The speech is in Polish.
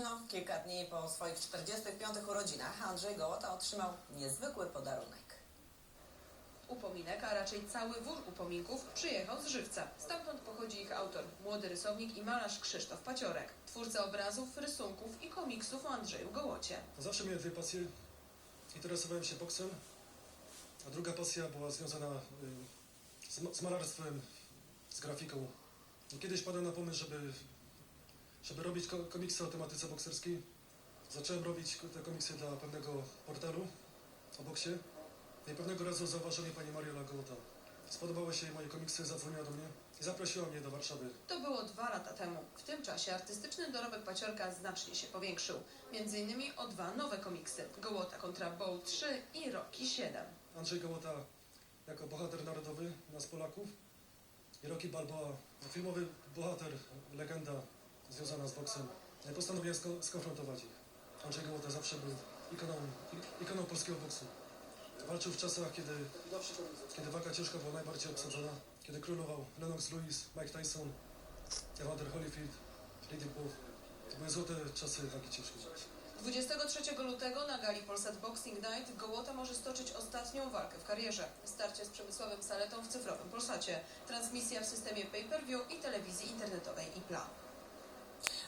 późno, kilka dni po swoich 45 urodzinach, Andrzej Gołota otrzymał niezwykły podarunek. Upominek, a raczej cały wór upominków przyjechał z Żywca. Stamtąd pochodzi ich autor, młody rysownik i malarz Krzysztof Paciorek, twórca obrazów, rysunków i komiksów o Andrzeju Gołocie. Zawsze miałem dwie pasje. Interesowałem się boksem, a druga pasja była związana y, z, z malarstwem, z grafiką. I kiedyś padłem na pomysł, żeby, żeby robić ko- komiksy o tematyce bokserskiej. Zacząłem robić te komiksy dla pewnego portalu o boksie. I pewnego razu zauważyła mnie pani Mariola Gołota. Spodobały się jej moje komiksy, zadzwoniła do mnie i zaprosiła mnie do Warszawy. To było dwa lata temu. W tym czasie artystyczny dorobek Paciorka znacznie się powiększył. Między innymi o dwa nowe komiksy. Gołota kontra Bow 3 i Rocky 7. Andrzej Gołota jako bohater narodowy nas Polaków i Rocky Balboa, filmowy bohater, legenda związana z boksem. Ja Postanowiłem sko- skonfrontować ich. Andrzej Gołota zawsze był ikoną, ik- ikoną polskiego boksu. Walczył w czasach, kiedy, kiedy waga ciężka była najbardziej obsadzona, kiedy królował Lennox Lewis, Mike Tyson, Evander Holyfield, Eddie Wolf. To były złote czasy wagi ciężkiej. 23 lutego na gali Polsat Boxing Night Gołota może stoczyć ostatnią walkę w karierze. Starcie z Przemysławem Saletą w cyfrowym Polsacie. Transmisja w systemie pay-per-view i telewizji internetowej IPLA.